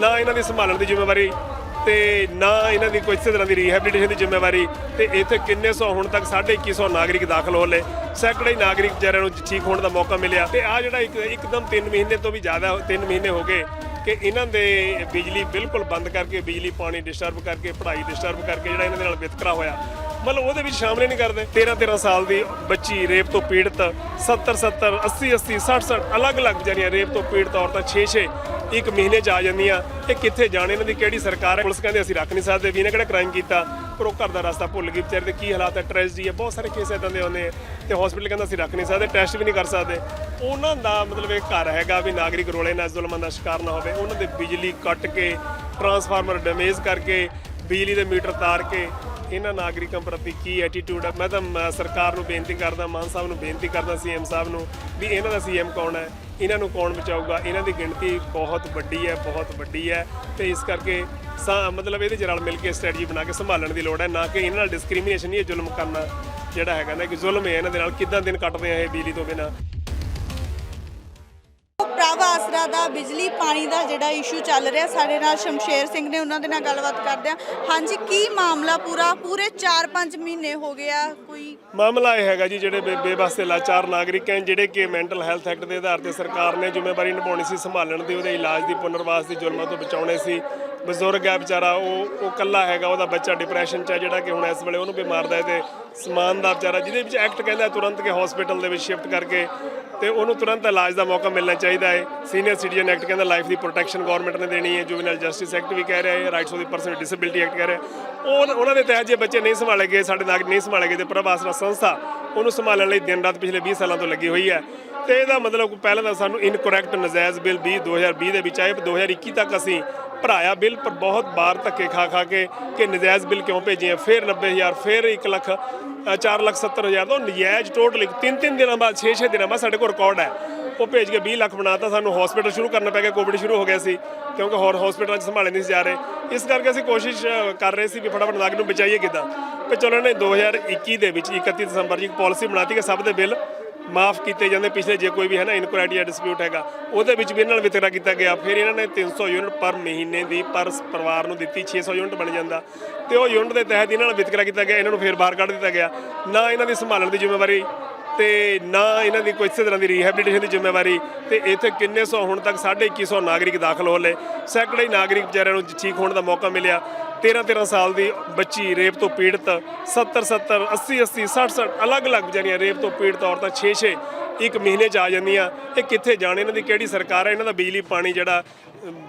ਨਾ ਇਹਨਾਂ ਦੀ ਸੰਭਾਲਣ ਦੀ ਜ਼ਿੰਮੇਵਾਰੀ ਤੇ ਨਾ ਇਹਨਾਂ ਦੀ ਕੋਈ ਇਸੇ ਤਰ੍ਹਾਂ ਦੀ ਰੀਹੈਬਿਲਿਟੇਸ਼ਨ ਦੀ ਜ਼ਿੰਮੇਵਾਰੀ ਤੇ ਇੱਥੇ ਕਿੰਨੇ ਸੌ ਹੁਣ ਤੱਕ 2150 ਨਾਗਰਿਕ ਦਾਖਲ ਹੋ ਲਏ ਸੈਂਕੜੇ ਨਾਗਰਿਕ ਵਿਚਾਰਿਆਂ ਨੂੰ ਠੀਕ ਹੋਣ ਦਾ ਮੌਕਾ ਮਿਲਿਆ ਤੇ ਆ ਜਿਹੜਾ ਇੱਕ ਇੱਕਦਮ 3 ਮਹੀਨੇ ਤੋਂ ਵੀ ਜ਼ਿਆਦਾ 3 ਮਹੀਨੇ ਹੋ ਗਏ ਕਿ ਇਹਨਾਂ ਦੇ ਬਿਜਲੀ ਬਿਲਕੁਲ ਬੰਦ ਕਰਕੇ ਬਿਜਲੀ ਪਾਣੀ ਡਿਸਟਰਬ ਕਰਕੇ ਪੜ੍ਹਾਈ ਡਿਸਟਰਬ ਕਰਕੇ ਜਿਹੜਾ ਇਹਨਾਂ ਦੇ ਨਾਲ ਵਿਤਕਰਾ ਹੋਇਆ। ਮਤਲਬ ਉਹਦੇ ਵਿੱਚ ਸ਼ਾਮਲ ਹੀ ਨਹੀਂ ਕਰਦੇ। 13 13 ਸਾਲ ਦੀ ਬੱਚੀ ਰੇਪ ਤੋਂ ਪੀੜਤ 70 70 80 80 60 60 ਅਲੱਗ-ਅਲੱਗ ਜਿਹੜੀਆਂ ਰੇਪ ਤੋਂ ਪੀੜਤ ਔਰਤਾਂ 6 6 ਇੱਕ ਮਹੀਨੇ ਚ ਆ ਜਾਂਦੀਆਂ। ਇਹ ਕਿੱਥੇ ਜਾਣ, ਇਹਨਾਂ ਦੀ ਕਿਹੜੀ ਸਰਕਾਰ ਹੈ? ਪੁਲਿਸ ਕਹਿੰਦੇ ਅਸੀਂ ਰੱਖ ਨਹੀਂ ਸਕਦੇ। ਵੀ ਇਹਨੇ ਕਿਹੜਾ ਕ੍ਰਾਈਮ ਕੀਤਾ? ਪਰ ਉਹ ਘਰ ਦਾ ਰਸਤਾ ਭੁੱਲ ਗਈ ਵਿਚਾਰੇ ਦੇ। ਕੀ ਹਾਲਾਤ ਹੈ? ਟ੍ਰੈਜਡੀ ਹੈ। ਬਹੁਤ ਸਾਰੇ ਕੇਸ ਇਦਾਂ ਦੇ ਆਉਂਦੇ ਆ ਤੇ ਹਸਪੀਟਲ ਕਹਿੰਦਾ ਅਸੀਂ ਰੱਖ ਨਹੀਂ ਸਕਦੇ ਟੈਸਟ ਵੀ ਨਹੀਂ ਕਰ ਸਕਦੇ। ਉਹਨਾਂ ਦਾ ਮਤਲਬ ਇਹ ਘਰ ਹੈਗਾ ਵੀ ਨਾਗਰਿਕ ਰੋਲੇ ਨਾਲ ਜ਼ੁਲਮਾਂ ਦਾ ਸ਼ਿਕਾਰ ਨਾ ਹੋਵੇ। ਉਹਨਾਂ ਦੇ ਬਿਜਲੀ ਕੱਟ ਕੇ ਟਰਾਂਸਫਾਰਮਰ ਡੈਮੇਜ ਕਰਕੇ, ਬਿਜਲੀ ਦੇ ਮੀਟਰ ਤਾਰ ਕੇ ਇਹਨਾਂ ਨਾਗਰਿਕਾਂ ਪ੍ਰਤੀ ਕੀ ਐਟੀਟਿਊਡ ਹੈ ਮੈਂ ਤਾਂ ਮ- ਸਰਕਾਰ ਨੂੰ ਬੇਨਤੀ ਕਰਦਾ, ਮਾਨ ਸਾਹਿਬ ਨੂੰ ਬੇਨਤੀ ਕਰਦਾ, ਸੀਐਮ ਸਾਹਿਬ ਨੂੰ, ਵੀ ਇਹਨਾਂ ਦਾ ਸੀਐਮ ਕੌਣ ਹੈ? ਇਹਨਾਂ ਨੂੰ ਕੌਣ ਬਚਾਊਗਾ? ਇਹਨਾਂ ਦੀ ਗਿਣਤੀ ਬਹੁਤ ਵੱਡੀ ਹੈ, ਬਹੁਤ ਵੱਡੀ ਹੈ ਤੇ ਇਸ ਕਰਕੇ ਸਾ- ਮਤਲਬ ਇਹਦੇ 'ਚ ਰਲ ਮਿਲ ਕੇ ਸਟ੍ਰੈਟਜੀ ਬਣਾ ਕੇ ਸੰਭਾਲਣ ਦੀ ਲੋੜ ਹੈ, ਨਾ ਕਿ ਇਹਨਾਂ ਨਾਲ ਡਿਸਕ੍ਰਿਮੀਨੇਸ਼ਨ ਹੀ ਇਹ ਜ਼ੁਲਮ ਕਰਨਾ ਜਿਹੜਾ ਹੈਗਾ ਨਾ, ਕਿ ਜ਼ੁਲਮ ਹੈ ਇਹਨਾਂ ਦੇ ਨਾਲ, ਕਿੱਦਾਂ ਦਿਨ ਕੱਟਦੇ ਆ ਇਹ ਬਿਜਲੀ ਤੋਂ ਬਿਨਾਂ? ਪ੍ਰਭ ਦਾ ਬਿਜਲੀ, ਪਾਣੀ ਦਾ ਜਿਹੜਾ ਇਸ਼ੂ ਚੱਲ ਰਿਹਾ ਸਾਡੇ ਨਾਲ ਸ਼ਮਸ਼ੇਰ ਸਿੰਘ ਨੇ ਉਹਨਾਂ ਦੇ ਨਾਲ ਗੱਲਬਾਤ ਕਰਦੇ ਆ ਹਾਂਜੀ, ਕੀ ਮਾਮਲਾ ਪੂਰਾ? ਪੂਰੇ 4-5 ਮਹੀਨੇ ਹੋ ਗਿਆ ਕੋਈ ਮਾਮਲਾ ਇਹ ਹੈਗਾ ਜੀ, ਜਿਹੜੇ ਬੇਬਸ ਤੇ ਲਾਚਾਰ ਨਾਗਰਿਕ ਹਨ ਜਿਹੜੇ ਕਿ ਮੈਂਟਲ ਹੈਲਥ ਐਕਟ ਦੇ ਆਧਾਰ ਤੇ ਸਰਕਾਰ ਨੇ ਜ਼ਿੰਮੇਵਾਰੀ ਨਿਭਾਉਣੀ ਸੀ, ਸੰਭਾਲਣ ਦੀ, ਉਹਦੇ ਇਲਾਜ ਦੀ, ਪੁਨਰਵਾਸ ਦੀ, ਜ਼ੁਲਮਾਂ ਤੋਂ ਬਚਾਉਣੇ ਸੀ। ਬਜ਼ੁਰਗ ਹੈ ਵਿਚਾਰਾ, ਉਹ ਉਹ ਕੱਲਾ ਹੈਗਾ, ਉਹਦਾ ਬੱਚਾ ਡਿਪਰੈਸ਼ਨ 'ਚ ਹੈ, ਜਿਹੜਾ ਕਿ ਹੁਣ ਇਸ ਵੇਲੇ ਉਹਨੂੰ ਵੀ ਮਾਰਦਾ ਹੈ ਤੇ ਸਮਾਨ ਦਾ ਵਿਚਾਰਾ, ਜਿਹਦੇ ਵਿੱਚ ਐਕਟ ਕਹਿੰਦਾ ਤੁਰੰਤ ਕਿ ਹਸਪੀਟਲ ਦੇ ਵਿੱਚ ਸ਼ਿਫਟ ਕਰਕੇ ਤੇ ਉਹਨੂੰ ਤੁਰੰਤ ਇਲਾਜ ਦਾ ਮੌਕਾ ਮਿਲਣਾ ਚਾਹੀਦਾ ਹੈ। ਸੀਨੀਅਰ ਸਿਟੀਜ਼ਨ ਐਕਟ ਕਹਿੰਦਾ ਲਾਈਫ ਦੀ ਪ੍ਰੋਟੈਕਸ਼ਨ ਗਵਰਨਮੈਂਟ ਨੇ ਦੇਣੀ ਹੈ ਜੁਵੈਨਲ ਜਸਟਿਸ ਐਕਟ ਵੀ ਕਹਿ ਰਿਹਾ ਹੈ rights of the person with disability act ਕਹਿ ਰਿਹਾ ਉਹ ਉਹਨਾਂ ਦੇ ਤਹਿਤ ਜੇ ਬੱਚੇ ਨਹੀਂ ਸੰਭਾਲੇ ਗਏ, ਸਾਡੇ ਨਾਗਰਿਕ ਨਹੀਂ ਸੰਭਾਲੇ ਗਏ ਤੇ ਪ੍ਰਭ ਸੰਸਥਾ ਉਹਨੂੰ ਸੰਭਾਲਣ ਲਈ ਦਿਨ ਰਾਤ ਪਿਛਲੇ 20 ਸਾਲਾਂ ਤੋਂ ਲੱਗੀ ਹੋਈ ਹੈ। ਤੇ ਇਹਦਾ ਮਤਲਬ ਪਹਿਲਾਂ ਤਾਂ ਸਾਨੂੰ ਇਨਕਰੈਕਟ ਨਜਾਇਜ਼ ਬਿੱਲ 20 2020 ਦੇ ਵਿੱਚ ਆਏ 2021 ਤੱਕ ਅਸੀਂ ਭਰਾਇਆ ਬਿੱਲ, ਪਰ ਬਹੁਤ ਬਾਰ ਧੱਕੇ ਖਾ ਖਾ ਕੇ ਕਿ ਨਜਾਇਜ਼ ਬਿੱਲ ਕਿਉਂ ਭੇਜੇ ਆ? ਫਿਰ 90000 ਫਿਰ 1 ਲੱਖ 4 ਲੱਖ 70 ਹਜ਼ਾਰ ਤੋਂ ਨਜਾਇਜ਼ ਟੋਟਲ ਤਿੰਨ ਤਿੰਨ ਦਿਨਾਂ ਬਾਅਦ 6-6 ਦਿਨਾਂ ਬਾਅਦ ਸਾਡੇ ਕੋਲ ਰਿਕਾਰਡ ਹੈ। ਉਹ ਭੇਜ ਕੇ 20 ਲੱਖ ਬਣਾਤਾ ਸਾਨੂੰ ਹਸਪੀਟਲ ਸ਼ੁਰੂ ਕਰਨਾ ਪੈ ਗਿਆ ਕੋਵਿਡ ਸ਼ੁਰੂ ਹੋ ਗਿਆ ਸੀ, ਕਿਉਂਕਿ ਹੋਰ ਹਸਪੀਟਲਾਂ 'ਚ ਸੰਭਾਲੇ ਨਹੀਂ ਸੀ ਜਾ ਰਹੇ। ਇਸ ਕਰਕੇ ਅਸੀਂ ਕੋਸ਼ਿਸ਼ ਕਰ ਰਹੇ ਸੀ ਵੀ ਫਟਾਫਟ ਨਾਗਰਿਕ ਨੂੰ ਬਚਾਈਏ ਕਿਦਾਂ। ਤੇ ਚਲੋ ਇਹਨੇ 2021 ਦੇ ਵਿੱਚ 31 ਦਸੰਬਰ ਜੀ ਇੱਕ ਪਾਲਿਸੀ ਬਣਾਤੀ ਕਿ ਸਭ ਦੇ ਬਿੱਲ ਮਾਫ ਕੀਤੇ ਜਾਂਦੇ। ਪਿਛਲੇ ਜੇ ਕੋਈ ਵੀ ਹੈ ਨਾ ਇਨਕੁਆਇਰੀ ਜਾਂ ਡਿਸਪਿਊਟ ਹੈਗਾ, ਉਹਦੇ ਵਿੱਚ ਵੀ ਇਹਨਾਂ ਨਾਲ ਵਿਤਕਰਾ ਕੀਤਾ ਗਿਆ। ਫਿਰ ਇਹਨਾਂ ਨੇ 300 ਯੂਨਿਟ ਪਰ ਮਹੀਨੇ ਦੀ ਪਰ ਪਰਿਵਾਰ ਨੂੰ ਦਿੱਤੀ 600 ਯੂਨਿਟ ਬਣ ਜਾਂਦਾ। ਤੇ ਉਹ ਯੂਨਿਟ ਦੇ ਤਹਿਤ ਇਹਨਾਂ ਨਾਲ ਵਿਤਕਰਾ ਕੀਤਾ ਗਿਆ, ਇਹਨਾਂ ਨੂੰ ਫੇਰ ਬਾਹਰ ਕੱਢ ਦਿੱਤਾ ਗਿਆ। ਨਾ ਇਹਨਾਂ ਦੀ ਸੰਭਾਲਣ ਦੀ ਜ਼ਿੰਮੇਵਾਰੀ ਤੇ ਨਾ ਇਹਨਾਂ ਦੀ ਕੋਈ ਇਸੇ ਤਰ੍ਹਾਂ ਦੀ ਰੀਹੈਬਿਲਿਟੇਸ਼ਨ ਦੀ ਜ਼ਿੰਮੇਵਾਰੀ ਤੇ ਇੱਥੇ ਕਿੰਨੇ ਸੌ, ਹੁਣ ਤੱਕ 2150 ਨਾਗਰਿਕ ਦਾਖਲ ਹੋ ਲਏ। ਸੈਂਕੜੇ ਨਾਗਰਿਕ ਵਿਚਾਰਿਆਂ ਨੂੰ ਠੀਕ ਹੋਣ ਦਾ ਮੌਕਾ ਮਿਲਿਆ। 13 13 ਸਾਲ ਦੀ ਬੱਚੀ ਰੇਪ ਤੋਂ ਪੀੜਤ 70 70 80 80 60 60 ਅਲੱਗ-ਅਲੱਗ ਜਿਹੜੀਆਂ ਰੇਪ ਤੋਂ ਪੀੜਤ ਔਰਤਾਂ 6 6 ਇੱਕ ਮਹੀਨੇ ਚ ਆ ਜਾਂਦੀਆਂ। ਇਹ ਕਿੱਥੇ ਜਾਣ? ਇਹਨਾਂ ਦੀ ਕਿਹੜੀ ਸਰਕਾਰ ਹੈ? ਇਹਨਾਂ ਦਾ ਬਿਜਲੀ, ਪਾਣੀ ਜਿਹੜਾ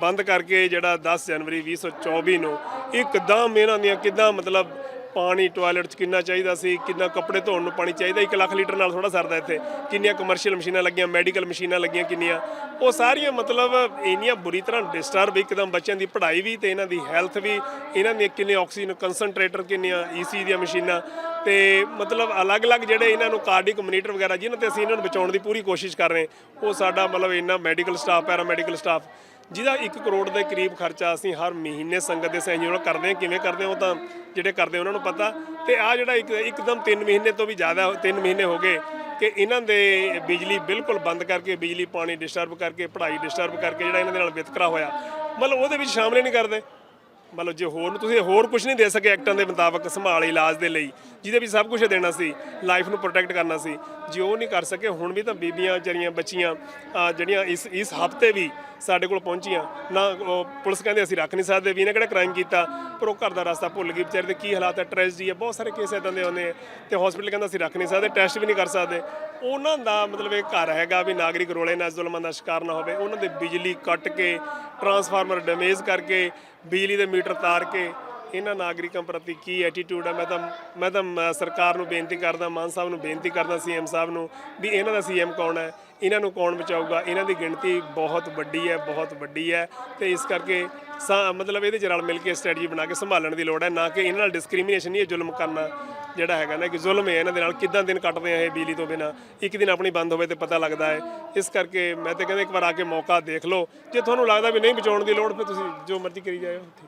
ਬੰਦ ਕਰਕੇ ਜਿਹੜਾ 10 ਜਨਵਰੀ 2024 ਨੂੰ ਇੱਕਦਮ ਇਹਨਾਂ ਦੀਆਂ ਕਿਦਾਂ ਮਤਲਬ ਪਾਣੀ ਟਾਇਲਟ 'ਚ ਕਿੰਨਾ ਚਾਹੀਦਾ ਸੀ, ਕਿੰਨਾ ਕੱਪੜੇ ਧੋਣ ਨੂੰ ਪਾਣੀ ਚਾਹੀਦਾ 1 ਲੱਖ ਲੀਟਰ ਨਾਲ ਥੋੜਾ ਸਰਦਾ ਇੱਥੇ। ਕਿੰਨੀਆਂ ਕਮਰਸ਼ੀਅਲ ਮਸ਼ੀਨਾਂ ਲੱਗੀਆਂ ਮੈਡੀਕਲ ਮਸ਼ੀਨਾਂ ਲੱਗੀਆਂ ਕਿੰਨੀਆਂ। ਉਹ ਸਾਰੀਆਂ ਮਤਲਬ ਇੰਨੀਆਂ ਬੁਰੀ ਤਰ੍ਹਾਂ ਡਿਸਟਰਬ ਇੱਕਦਮ ਬੱਚਿਆਂ ਦੀ ਪੜ੍ਹਾਈ ਵੀ ਤੇ ਇਹਨਾਂ ਦੀ ਹੈਲਥ ਵੀ, ਇਹਨਾਂ ਦੀਆਂ ਕਿੰਨੇ ਆਕਸੀਜਨ ਕੰਸਨਟਰੇਟਰ ਕਿੰਨੀਆਂ ਈਸੀ ਦੀਆਂ ਮਸ਼ੀਨਾਂ। ਤੇ ਮਤਲਬ ਅਲੱਗ-ਅਲੱਗ ਜਿਹੜੇ ਇਹਨਾਂ ਨੂੰ ਕਾਰਡਿਕ ਮੋਨੀਟਰ ਵਗੈਰਾ, ਜਿਨ੍ਹਾਂ ਤੇ ਅਸੀਂ ਇਹਨਾਂ ਨੂੰ ਬਚਾਉਣ ਦੀ ਪੂਰੀ ਕੋਸ਼ਿਸ਼ ਕਰ ਰਹੇ ਉਹ ਸਾਡਾ ਮਤਲਬ ਇੰਨਾ medical staff para medical staff ਜਿਹਦਾ 1 ਕਰੋੜ ਦੇ ਕਰੀਬ ਖਰਚਾ ਅਸੀਂ ਹਰ ਮਹੀਨੇ ਸੰਗਤ ਦੇ ਸਹਿਯੋਗ ਨਾਲ ਕਰਦੇ ਹਾਂ। ਕਿਵੇਂ ਕਰਦੇ ਹਾਂ ਉਹ ਤਾਂ ਜਿਹੜੇ ਕਰਦੇ ਉਹਨਾਂ ਨੂੰ ਪਤਾ। ਤੇ ਆ ਜਿਹੜਾ ਇੱਕ, ਇੱਕਦਮ 3 ਮਹੀਨੇ ਤੋਂ ਵੀ ਜ਼ਿਆਦਾ 3 ਮਹੀਨੇ ਹੋ ਗਏ ਕਿ ਇਹਨਾਂ ਦੇ ਬਿਜਲੀ ਬਿਲਕੁਲ ਬੰਦ ਕਰਕੇ, ਬਿਜਲੀ, ਪਾਣੀ ਡਿਸਟਰਬ ਕਰਕੇ, ਪੜ੍ਹਾਈ ਡਿਸਟਰਬ ਕਰਕੇ ਜਿਹੜਾ ਇਹਨਾਂ ਦੇ ਨਾਲ ਵਿਤਕਰਾ ਹੋਇਆ। ਮਤਲਬ ਉਹਦੇ ਵਿੱਚ ਸ਼ਾਮਲ ਹੀ ਨਹੀਂ ਕਰਦੇ। ਮਤਲਬ ਜੇ ਹੋਰ ਨੂੰ ਤੁਸੀਂ ਹੋਰ ਕੁਝ ਨਹੀਂ ਦੇ ਸਕੇ ਐਕਟਾਂ ਦੇ ਮੁਤਾਬਕ ਸੰਭਾਲ, ਇਲਾਜ ਦੇ ਲਈ, ਜਿਹਦੇ ਵਿੱਚ ਸਭ ਕੁਝ ਦੇਣਾ ਸੀ ਲਾਈਫ ਨੂੰ ਪ੍ਰੋਟੈਕਟ ਕਰਨਾ ਸੀ, ਜੇ ਉਹ ਨਹੀਂ ਕਰ ਸਕੇ, ਹੁਣ ਵੀ ਤਾਂ ਬੀਬੀਆਂ ਜਿਹੜੀਆਂ ਬੱਚੀਆਂ ਜਿਹੜੀਆਂ ਇਸ ਇਸ ਹਫ਼ਤੇ ਵੀ ਸਾਡੇ ਕੋਲ ਪਹੁੰਚੀਆਂ, ਨਾ ਉਹ ਪੁਲਿਸ ਕਹਿੰਦੇ ਅਸੀਂ ਰੱਖ ਨਹੀਂ ਸਕਦੇ, ਵੀ ਇਹਨੇ ਕਿਹੜਾ ਕ੍ਰਾਈਮ ਕੀਤਾ, ਪਰ ਉਹ ਘਰ ਦਾ ਰਸਤਾ ਭੁੱਲ ਗਈ ਵਿਚਾਰੇ ਦੇ ਕੀ ਹਾਲਾਤ ਹੈ ਟ੍ਰੈਜਡੀ ਹੈ, ਬਹੁਤ ਸਾਰੇ ਕੇਸ ਇਦਾਂ ਦੇ ਆਉਂਦੇ ਆ, ਤੇ ਹਸਪੀਟਲ ਕਹਿੰਦਾ ਅਸੀਂ ਰੱਖ ਨਹੀਂ ਸਕਦੇ ਟੈਸਟ ਵੀ ਨਹੀਂ ਕਰ ਸਕਦੇ। ਉਹਨਾਂ ਦਾ ਮਤਲਬ ਇਹ ਘਰ ਹੈਗਾ ਵੀ ਨਾਗਰਿਕ ਰੋਲੇ ਨਾ, ਜ਼ੁਲਮਾਂ ਦਾ ਸ਼ਿਕਾਰ ਨਾ ਹੋਵੇ, ਉਹਨਾਂ ਦੇ ਬਿਜਲੀ ਕੱਟ ਕੇ ਟਰਾਂਸਫਾਰਮਰ ਡੈਮੇਜ ਕਰਕੇ, ਬਿਜਲੀ ਦੇ ਮੀਟਰ ਤਾਰ ਕੇ ਇਹਨਾਂ ਨਾਗਰਿਕਾਂ ਪ੍ਰਤੀ ਕੀ ਐਟੀਟਿਊਡ ਹੈ ਮੈਂ ਤਾਂ ਮੈਂ ਤਾਂ ਸਰਕਾਰ ਨੂੰ ਬੇਨਤੀ ਕਰਦਾ, ਮਾਨ ਸਾਹਿਬ ਨੂੰ ਬੇਨਤੀ ਕਰਦਾ, ਸੀਐਮ ਸਾਹਿਬ ਨੂੰ, ਵੀ ਇਹਨਾਂ ਦਾ ਸੀਐਮ ਕੌਣ ਹੈ? ਇਹਨਾਂ ਨੂੰ ਕੌਣ ਬਚਾਊਗਾ? ਇਹਨਾਂ ਦੀ ਗਿਣਤੀ ਬਹੁਤ ਵੱਡੀ ਹੈ, ਬਹੁਤ ਵੱਡੀ ਹੈ ਤੇ ਇਸ ਕਰਕੇ ਸਾ- ਮਤਲਬ ਇਹਦੇ 'ਚ ਰਲ ਮਿਲ ਕੇ ਸਟ੍ਰੈਟਜੀ ਬਣਾ ਕੇ ਸੰਭਾਲਣ ਦੀ ਲੋੜ ਹੈ, ਨਾ ਕਿ ਇਹਨਾਂ ਨਾਲ ਡਿਸਕ੍ਰਿਮੀਨੇਸ਼ਨ ਨਹੀਂ ਹੈ, ਜ਼ੁਲਮ ਕਰਨਾ ਜਿਹੜਾ ਹੈਗਾ ਨਾ, ਕਿ ਜ਼ੁਲਮ ਹੈ ਇਹਨਾਂ ਦੇ ਨਾਲ, ਕਿੱਦਾਂ ਦਿਨ ਕੱਟਦੇ ਆ ਇਹ ਬਿਜਲੀ ਤੋਂ ਬਿਨਾ, ਇੱਕ ਦਿਨ ਆਪਣੀ ਬੰਦ ਹੋਵੇ ਤੇ ਪਤਾ ਲੱਗਦਾ ਹੈ। ਇਸ ਕਰਕੇ ਮੈਂ ਤਾਂ ਕਹਿੰਦਾ ਇੱਕ ਵਾਰ ਆ ਕੇ ਮੌਕਾ ਦੇਖ ਲਓ। ਜੇ ਤੁਹਾਨੂੰ ਲੱਗਦਾ ਵੀ ਨਹੀਂ ਬਚਾਉਣ ਦੀ ਲੋੜ, ਫਿਰ ਤੁਸੀਂ ਜੋ ਮਰਜ਼ੀ ਕਰੀ ਜਾਇਓ।